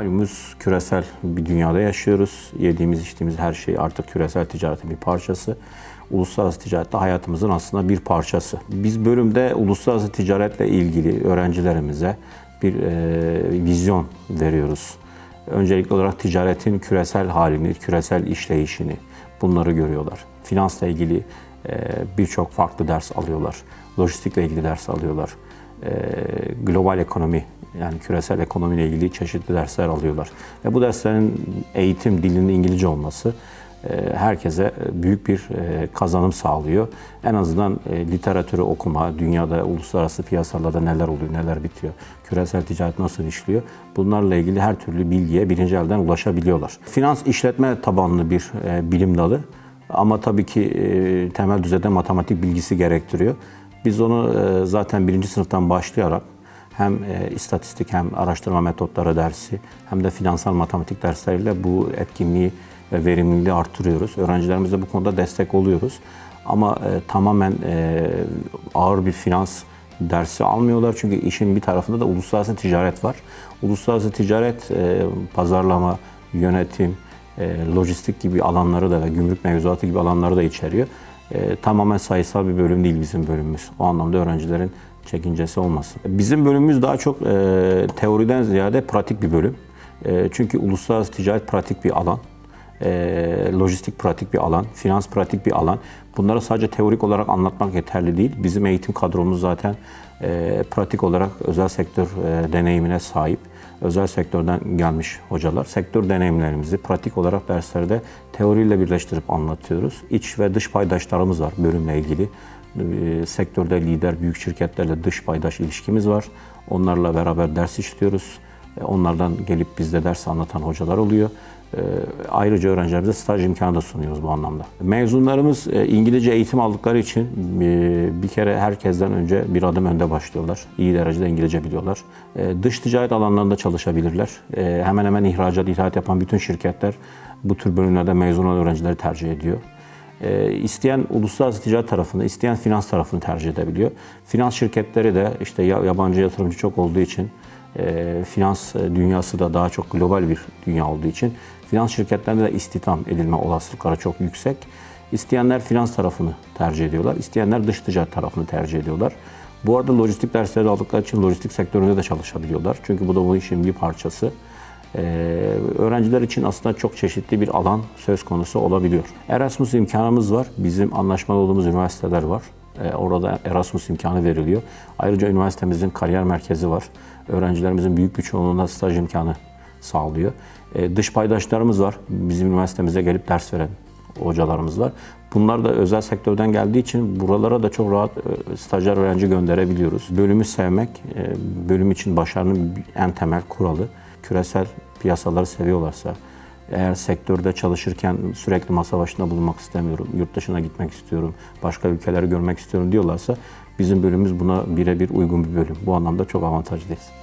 Malumuz küresel bir dünyada yaşıyoruz. Yediğimiz içtiğimiz her şey artık küresel ticaretin bir parçası. Uluslararası ticaret de hayatımızın aslında bir parçası. Biz bölümde uluslararası ticaretle ilgili öğrencilerimize bir e, vizyon veriyoruz. Öncelikli olarak ticaretin küresel halini, küresel işleyişini bunları görüyorlar. Finansla ilgili e, birçok farklı ders alıyorlar. Lojistikle ilgili ders alıyorlar. E, global ekonomi yani küresel ekonomiyle ilgili çeşitli dersler alıyorlar. Ve bu derslerin eğitim dilinin İngilizce olması e, herkese büyük bir e, kazanım sağlıyor. En azından e, literatürü okuma, dünyada uluslararası piyasalarda neler oluyor, neler bitiyor, küresel ticaret nasıl işliyor, bunlarla ilgili her türlü bilgiye birinci elden ulaşabiliyorlar. Finans işletme tabanlı bir bilim dalı ama tabii ki temel düzeyde matematik bilgisi gerektiriyor. Biz onu zaten birinci sınıftan başlayarak hem istatistik hem araştırma metotları dersi hem de finansal matematik dersleriyle bu etkinliği ve verimliliği artırıyoruz. Öğrencilerimize bu konuda destek oluyoruz. Ama e, tamamen e, ağır bir finans dersi almıyorlar. Çünkü işin bir tarafında da uluslararası ticaret var. Uluslararası ticaret e, pazarlama, yönetim, e, lojistik gibi alanları da ve gümrük mevzuatı gibi alanları da içeriyor. E, tamamen sayısal bir bölüm değil bizim bölümümüz. O anlamda öğrencilerin çekincesi olmasın. Bizim bölümümüz daha çok e, teoriden ziyade pratik bir bölüm. E, çünkü uluslararası ticaret pratik bir alan e, lojistik pratik bir alan, finans pratik bir alan. Bunları sadece teorik olarak anlatmak yeterli değil. Bizim eğitim kadromuz zaten e, pratik olarak özel sektör e, deneyimine sahip. Özel sektörden gelmiş hocalar. Sektör deneyimlerimizi pratik olarak derslerde teoriyle birleştirip anlatıyoruz. İç ve dış paydaşlarımız var bölümle ilgili. E, sektörde lider büyük şirketlerle dış paydaş ilişkimiz var. Onlarla beraber ders işliyoruz. E, onlardan gelip bizde ders anlatan hocalar oluyor. E, ayrıca öğrencilerimize staj imkanı da sunuyoruz bu anlamda. Mezunlarımız e, İngilizce eğitim aldıkları için bir kere herkesten önce bir adım önde başlıyorlar. İyi derecede İngilizce biliyorlar. Dış ticaret alanlarında çalışabilirler. Hemen hemen ihracat, ithalat yapan bütün şirketler bu tür bölümlerde mezun olan öğrencileri tercih ediyor. İsteyen uluslararası ticaret tarafını, isteyen finans tarafını tercih edebiliyor. Finans şirketleri de işte yabancı yatırımcı çok olduğu için e, finans dünyası da daha çok global bir dünya olduğu için finans şirketlerinde de istihdam edilme olasılıkları çok yüksek. İsteyenler finans tarafını tercih ediyorlar, isteyenler dış ticaret tarafını tercih ediyorlar. Bu arada lojistik dersleri aldıkları için lojistik sektöründe de çalışabiliyorlar. Çünkü bu da bu işin bir parçası. Ee, öğrenciler için aslında çok çeşitli bir alan söz konusu olabiliyor. Erasmus imkanımız var. Bizim anlaşmalı olduğumuz üniversiteler var. Ee, orada Erasmus imkanı veriliyor. Ayrıca üniversitemizin kariyer merkezi var. Öğrencilerimizin büyük bir çoğunluğuna staj imkanı sağlıyor. Ee, dış paydaşlarımız var. Bizim üniversitemize gelip ders veren hocalarımız var. Bunlar da özel sektörden geldiği için buralara da çok rahat e, stajyer öğrenci gönderebiliyoruz. Bölümü sevmek, e, bölüm için başarının en temel kuralı. Küresel piyasaları seviyorlarsa, eğer sektörde çalışırken sürekli masa başında bulunmak istemiyorum, yurt dışına gitmek istiyorum, başka ülkeleri görmek istiyorum diyorlarsa bizim bölümümüz buna birebir uygun bir bölüm. Bu anlamda çok avantajlıyız.